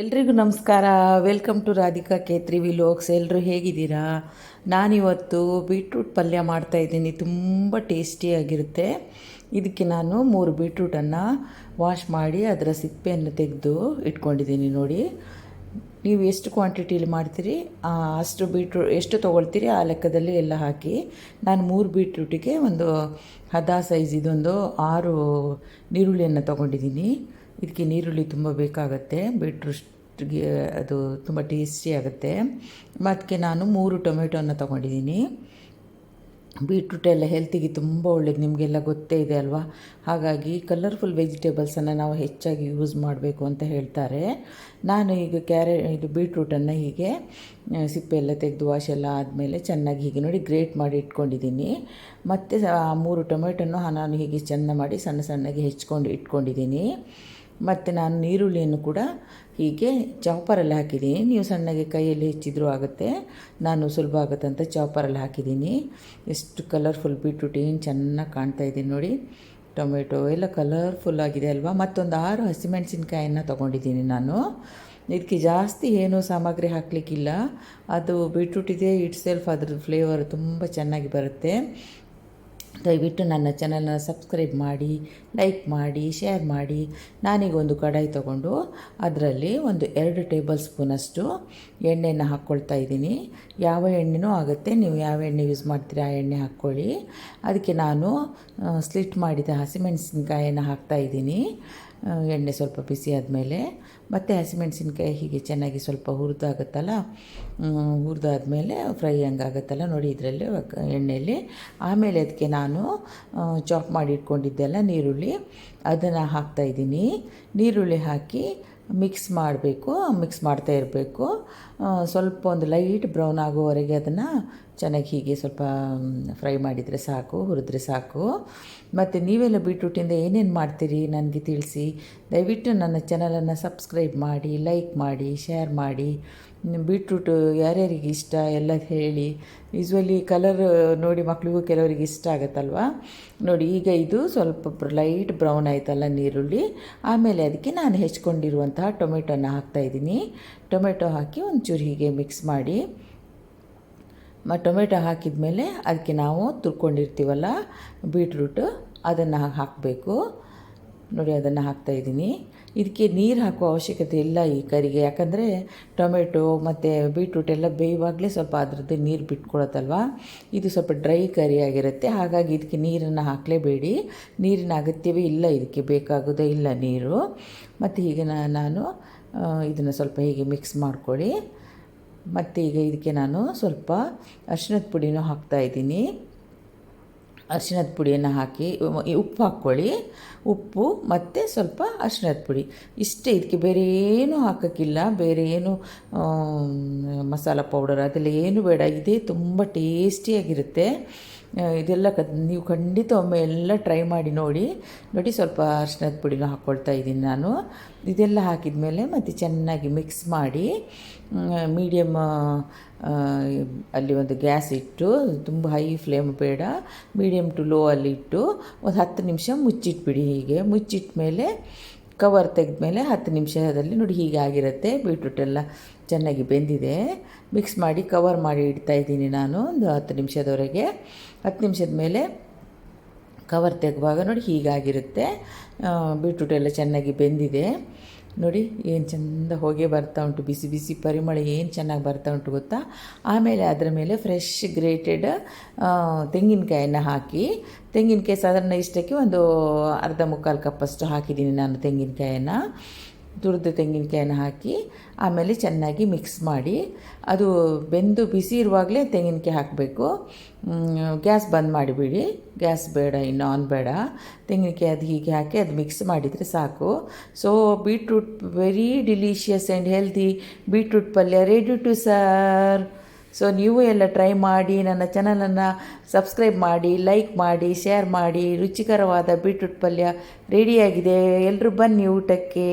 ಎಲ್ರಿಗೂ ನಮಸ್ಕಾರ. Welcome to Radhika Ketri vlogs ಎಲ್ಲರೂ ಹೇಗಿದ್ದೀರಾ? ನಾನಿವತ್ತು ಬೀಟ್ರೂಟ್ ಪಲ್ಯ ಮಾಡ್ತಾಯಿದ್ದೀನಿ ತುಂಬ ಟೇಸ್ಟಿಯಾಗಿರುತ್ತೆ ಇದಕ್ಕೆ ನಾನು ಮೂರು ಬೀಟ್ರೂಟನ್ನು ವಾಶ್ ಮಾಡಿ ಅದರ ಸಿಪ್ಪೆಯನ್ನು ತೆಗೆದು ಇಟ್ಕೊಂಡಿದ್ದೀನಿ ನೋಡಿ. ನೀವು ಎಷ್ಟು ಕ್ವಾಂಟಿಟಿಲಿ ಮಾಡ್ತೀರಿ? ಅಷ್ಟು ಬೀಟ್ರೂ ಎಷ್ಟು ತೊಗೊಳ್ತೀರಿ? ಆ ಲೆಕ್ಕದಲ್ಲಿ ಎಲ್ಲ ಹಾಕಿ ನಾನು ಮೂರು ಬೀಟ್ರೂಟಿಗೆ ಒಂದು ಹದ ಸೈಜ್ ಇದೊಂದು ಆರು ನೀರುಳ್ಳಿಯನ್ನು ತೊಗೊಂಡಿದ್ದೀನಿ. ಇದಕ್ಕೆ ನೀರುಳ್ಳಿ ತುಂಬ ಬೇಕಾಗತ್ತೆ. ಬೀಟ್ರೂಟ್ಗೆ ಅದು ತುಂಬ ಟೇಸ್ಟಿ ಆಗುತ್ತೆ. ಮತ್ತು ನಾನು ಮೂರು ಟೊಮೆಟೊನ ತೊಗೊಂಡಿದ್ದೀನಿ. ಬೀಟ್ರೂಟ್ ಎಲ್ಲ ಹೆಲ್ತಿಗೆ ತುಂಬ ಒಳ್ಳೇದು, ನಿಮಗೆಲ್ಲ ಗೊತ್ತೇ ಇದೆ ಅಲ್ವಾ? ಹಾಗಾಗಿ ಕಲರ್ಫುಲ್ ವೆಜಿಟೇಬಲ್ಸನ್ನು ನಾವು ಹೆಚ್ಚಾಗಿ ಯೂಸ್ ಮಾಡಬೇಕು ಅಂತ ಹೇಳ್ತಾರೆ. ನಾನು ಈಗ ಕ್ಯಾರೆ, ಇದು ಬೀಟ್ರೂಟನ್ನು ಹೀಗೆ ಸಿಪ್ಪೆ ಎಲ್ಲ ತೆಗೆದು ವಾಶ್ ಎಲ್ಲ ಆದಮೇಲೆ ಚೆನ್ನಾಗಿ ಹೀಗೆ ನೋಡಿ ಗ್ರೇಟ್ ಮಾಡಿ ಇಟ್ಕೊಂಡಿದ್ದೀನಿ. ಮತ್ತು ಮೂರು ಟೊಮೆಟೊನು ನಾನು ಹೀಗೆ ಚೆಂದ ಮಾಡಿ ಸಣ್ಣ ಸಣ್ಣಗೆ ಹೆಚ್ಕೊಂಡು ಇಟ್ಕೊಂಡಿದ್ದೀನಿ. ಮತ್ತು ನಾನು ಈರುಳ್ಳಿಯನ್ನು ಕೂಡ ಹೀಗೆ ಚಾಪರಲ್ಲಿ ಹಾಕಿದ್ದೀನಿ. ನೀವು ಸಣ್ಣಗೆ ಕೈಯಲ್ಲಿ ಹೆಚ್ಚಿದ್ರೂ ಆಗುತ್ತೆ. ನಾನು ಸುಲಭ ಆಗುತ್ತೆ ಅಂತ ಚಾಪರಲ್ಲಿ ಹಾಕಿದ್ದೀನಿ. ಎಷ್ಟು ಕಲರ್ಫುಲ್ ಬೀಟ್ರೂಟ್ ಏನು ಚೆನ್ನಾಗಿ ಕಾಣ್ತಾ ಇದ್ದೀನಿ ನೋಡಿ. ಟೊಮೆಟೊ ಎಲ್ಲ ಕಲರ್ಫುಲ್ ಆಗಿದೆ ಅಲ್ವಾ? ಮತ್ತೊಂದು ಆರು ಹಸಿಮೆಣಸಿನ್ಕಾಯನ್ನು ತೊಗೊಂಡಿದ್ದೀನಿ ನಾನು. ಇದಕ್ಕೆ ಜಾಸ್ತಿ ಏನು ಸಾಮಗ್ರಿ ಹಾಕಲಿಕ್ಕಿಲ್ಲ. ಅದು ಬೀಟ್ರೂಟ್ ಇದೆ ಇಟ್ ಸೆಲ್ಫ್ ಅದ್ರ ಫ್ಲೇವರ್ ತುಂಬ ಚೆನ್ನಾಗಿ ಬರುತ್ತೆ. ದಯವಿಟ್ಟು ನನ್ನ ಚಾನಲ್ನ ಸಬ್ಸ್ಕ್ರೈಬ್ ಮಾಡಿ ಲೈಕ್ ಮಾಡಿ ಶೇರ್ ಮಾಡಿ. ನಾನೀಗ ಒಂದು ಕಡಾಯಿ ತಗೊಂಡು ಅದರಲ್ಲಿ ಒಂದು ಎರಡು ಟೇಬಲ್ ಸ್ಪೂನಷ್ಟು ಎಣ್ಣೆಯನ್ನು ಹಾಕ್ಕೊಳ್ತಾ ಇದ್ದೀನಿ. ಯಾವ ಎಣ್ಣೆನೂ ಆಗುತ್ತೆ. ನೀವು ಯಾವ ಎಣ್ಣೆ ಯೂಸ್ ಮಾಡ್ತೀರಾ ಆ ಎಣ್ಣೆ ಹಾಕ್ಕೊಳ್ಳಿ. ಅದಕ್ಕೆ ನಾನು ಸ್ಲಿಟ್ ಮಾಡಿದ ಹಸಿಮೆಣಸಿನ್ಕಾಯನ್ನು ಹಾಕ್ತಾಯಿದ್ದೀನಿ ಎಣ್ಣೆ ಸ್ವಲ್ಪ ಬಿಸಿ ಆದಮೇಲೆ, ಮತ್ತು ಹಸಿಮೆಣಸಿನ್ಕಾಯಿ ಹೀಗೆ ಚೆನ್ನಾಗಿ ಸ್ವಲ್ಪ ಹುರಿದಾಗುತ್ತಲ್ಲ ಹುರಿದಾದ್ಮೇಲೆ ಫ್ರೈ ಹಂಗಾಗುತ್ತಲ್ಲ ನೋಡಿ ಇದರಲ್ಲಿ ಎಣ್ಣೆಯಲ್ಲಿ ಆಮೇಲೆ ಅದಕ್ಕೆ ನಾನು ಚಾಪ್ ಮಾಡಿ ಇಟ್ಕೊಂಡಿದ್ದೆಲ್ಲ ನೀರುಳ್ಳಿ. ಅದನ್ನು ಹಾಕ್ತಾಯಿದ್ದೀನಿ ನೀರುಳ್ಳಿ ಹಾಕಿ ಮಿಕ್ಸ್ ಮಾಡಬೇಕು ಮಿಕ್ಸ್ ಮಾಡ್ತಾ ಇರಬೇಕು. ಸ್ವಲ್ಪ ಒಂದು ಲೈಟ್ ಬ್ರೌನ್ ಆಗೋವರೆಗೆ ಅದನ್ನು ಚೆನ್ನಾಗಿ ಹೀಗೆ ಸ್ವಲ್ಪ ಫ್ರೈ ಮಾಡಿದರೆ ಸಾಕು, ಹುರಿದ್ರೆ ಸಾಕು. ಮತ್ತು ನೀವೆಲ್ಲ ಬೀಟ್ರೂಟಿಂದ ಏನೇನು ಮಾಡ್ತೀರಿ ನನಗೆ ತಿಳಿಸಿ. ದಯವಿಟ್ಟು ನನ್ನ ಚಾನಲನ್ನು ಸಬ್ಸ್ಕ್ರೈಬ್ ಮಾಡಿ ಲೈಕ್ ಮಾಡಿ ಶೇರ್ ಮಾಡಿ. ಬೀಟ್ರೂಟು ಯಾರ್ಯಾರಿಗೆ ಇಷ್ಟ ಎಲ್ಲ ಹೇಳಿ. ಯೂಸ್ವಲಿ ಕಲರ್ ನೋಡಿ ಮಕ್ಕಳಿಗೂ ಕೆಲವರಿಗೆ ಇಷ್ಟ ಆಗುತ್ತಲ್ವ? ನೋಡಿ, ಈಗ ಇದು ಸ್ವಲ್ಪ ಲೈಟ್ ಬ್ರೌನ್ ಆಯ್ತಲ್ಲ ನೀರುಳ್ಳಿ. ಆಮೇಲೆ ಅದಕ್ಕೆ ನಾನು ಹೆಚ್ಕೊಂಡಿರುವಂತಹ ಟೊಮೆಟೊನ ಹಾಕ್ತಾಯಿದ್ದೀನಿ ಟೊಮೆಟೊ ಹಾಕಿ ಒಂಚೂರು ಹೀಗೆ ಮಿಕ್ಸ್ ಮಾಡಿ. ಮ ಟೊಮೆಟೊ ಹಾಕಿದ ಮೇಲೆ ಅದಕ್ಕೆ ನಾವು ತುರ್ಕೊಂಡಿರ್ತೀವಲ್ಲ ಬೀಟ್ರೂಟು, ಅದನ್ನು ಹಾಕಬೇಕು. ನೋಡಿ, ಅದನ್ನು ಹಾಕ್ತಾಯಿದ್ದೀನಿ ಇದಕ್ಕೆ ನೀರು ಹಾಕೋ ಅವಶ್ಯಕತೆ ಇಲ್ಲ ಈ ಕರಿಗೆ. ಯಾಕಂದರೆ ಟೊಮೆಟೊ ಮತ್ತು ಬೀಟ್ರೂಟ್ ಎಲ್ಲ ಬೇಯುವಾಗಲೇ ಸ್ವಲ್ಪ ಅದರದ್ದು ನೀರು ಬಿಟ್ಕೊಳತ್ತಲ್ವ? ಇದು ಸ್ವಲ್ಪ ಡ್ರೈ ಕರಿ ಆಗಿರುತ್ತೆ. ಹಾಗಾಗಿ ಇದಕ್ಕೆ ನೀರನ್ನು ಹಾಕಲೇಬೇಡಿ. ನೀರಿನ ಅಗತ್ಯವೇ ಇಲ್ಲ ಇದಕ್ಕೆ. ಬೇಕಾಗೋದೇ ಇಲ್ಲ ನೀರು. ಮತ್ತು ಹೀಗೆ ನಾನು ಇದನ್ನು ಸ್ವಲ್ಪ ಹೀಗೆ ಮಿಕ್ಸ್ ಮಾಡ್ಕೊಳ್ಳಿ. ಮತ್ತು ಈಗ ಇದಕ್ಕೆ ನಾನು ಸ್ವಲ್ಪ ಅರ್ಶಿನದ ಪುಡಿನೂ ಹಾಕ್ತಾಯಿದ್ದೀನಿ ಅರಿಶಿಣದ ಪುಡಿಯನ್ನು ಹಾಕಿ ಉಪ್ಪು ಹಾಕ್ಕೊಳ್ಳಿ. ಉಪ್ಪು ಮತ್ತು ಸ್ವಲ್ಪ ಅರಿಶಿಣದ ಪುಡಿ. ಇಷ್ಟೇ, ಇದಕ್ಕೆ ಬೇರೆ ಏನೂ ಹಾಕೋಕ್ಕಿಲ್ಲ. ಬೇರೆ ಏನು ಮಸಾಲ ಪೌಡರ್ ಅದೆಲ್ಲ ಏನು ಬೇಡ. ಇದೇ ತುಂಬ ಟೇಸ್ಟಿಯಾಗಿರುತ್ತೆ. ಇದೆಲ್ಲ ಕ, ನೀವು ಖಂಡಿತ ಒಮ್ಮೆ ಎಲ್ಲ ಟ್ರೈ ಮಾಡಿ ನೋಡಿ. ನೋಡಿ ಸ್ವಲ್ಪ ಅರ್ಶಿನದ ಪುಡಿನ ಹಾಕ್ಕೊಳ್ತಾ ಇದ್ದೀನಿ ನಾನು. ಇದೆಲ್ಲ ಹಾಕಿದ ಮೇಲೆ ಮತ್ತು ಚೆನ್ನಾಗಿ ಮಿಕ್ಸ್ ಮಾಡಿ ಮೀಡಿಯಮ್ ಅಲ್ಲಿ ಒಂದು ಗ್ಯಾಸ್ ಇಟ್ಟು, ತುಂಬ ಹೈ ಫ್ಲೇಮ್ ಬೇಡ ಮೀಡಿಯಮ್ ಟು ಲೋ ಅಲ್ಲಿ ಇಟ್ಟು, ಒಂದು ಹತ್ತು ನಿಮಿಷ ಮುಚ್ಚಿಟ್ಬಿಡಿ ಹೀಗೆ. ಮುಚ್ಚಿಟ್ಟ ಮೇಲೆ ಕವರ್ ತೆಗೆದ್ಮೇಲೆ ಹತ್ತು ನಿಮಿಷದಲ್ಲಿ ನೋಡಿ ಹೀಗೆ ಆಗಿರುತ್ತೆ. ಬೀಟ್ರೂಟ್ ಎಲ್ಲ ಚೆನ್ನಾಗಿ ಬೆಂದಿದೆ. ಮಿಕ್ಸ್ ಮಾಡಿ ಕವರ್ ಮಾಡಿ ಇಡ್ತಾ ಇದ್ದೀನಿ ನಾನು ಒಂದು ಹತ್ತು ನಿಮಿಷದವರೆಗೆ. ಹತ್ತು ನಿಮಿಷದ ಮೇಲೆ ಕವರ್ ತೆಗುವಾಗ ನೋಡಿ ಹೀಗಾಗಿರುತ್ತೆ ಬೀಟ್ರೂಟ್ ಎಲ್ಲ ಚೆನ್ನಾಗಿ ಬೆಂದಿದೆ. ನೋಡಿ, ಏನು ಚೆಂದ ಹೋಗಿ ಬರ್ತಾ ಉಂಟು, ಬಿಸಿ ಬಿಸಿ ಪರಿಮಳ ಏನು ಚೆನ್ನಾಗಿ ಬರ್ತಾ ಉಂಟು ಗೊತ್ತಾ? ಆಮೇಲೆ ಅದರ ಮೇಲೆ ಫ್ರೆಶ್ ಗ್ರೇಟೆಡ್ ತೆಂಗಿನಕಾಯನ್ನು ಹಾಕಿ, ತೆಂಗಿನಕಾಯಿ ಸಾಧಾರಣ ಇಷ್ಟಕ್ಕೆ ಒಂದು ಅರ್ಧ ಮುಕ್ಕಾಲು ಕಪ್ಪಷ್ಟು ಹಾಕಿದ್ದೀನಿ ನಾನು ತೆಂಗಿನಕಾಯನ್ನು ತುರಿದ ತೆಂಗಿನಕಾಯನ್ನು ಹಾಕಿ ಆಮೇಲೆ ಚೆನ್ನಾಗಿ ಮಿಕ್ಸ್ ಮಾಡಿ, ಅದು ಬೆಂದು ಬಿಸಿ ಇರುವಾಗಲೇ ತೆಂಗಿನಕಾಯಿ ಹಾಕಬೇಕು. ಗ್ಯಾಸ್ ಬಂದ್ ಮಾಡಿಬಿಡಿ. ಗ್ಯಾಸ್ ಬೇಡ, ಇನ್ನು ಆನ್ ಬೇಡ. ತೆಂಗಿನಕಾಯಿ ಅದು ಹೀಗೆ ಹಾಕಿ ಅದು ಮಿಕ್ಸ್ ಮಾಡಿದರೆ ಸಾಕು. So beetroot very delicious and healthy beetroot ಪಲ್ಯ ರೆಡಿ ಟು ಸರ್ವ್ ಸೊ ನೀವು ಎಲ್ಲ ಟ್ರೈ ಮಾಡಿ, ನನ್ನ ಚಾನಲನ್ನು ಸಬ್ಸ್ಕ್ರೈಬ್ ಮಾಡಿ ಲೈಕ್ ಮಾಡಿ ಶೇರ್ ಮಾಡಿ, ರುಚಿಕರವಾದ ಬೀಟ್ರೂಟ್ ಪಲ್ಯ ರೆಡಿಯಾಗಿದೆ ಎಲ್ಲರೂ ಬನ್ನಿ ಊಟಕ್ಕೆ.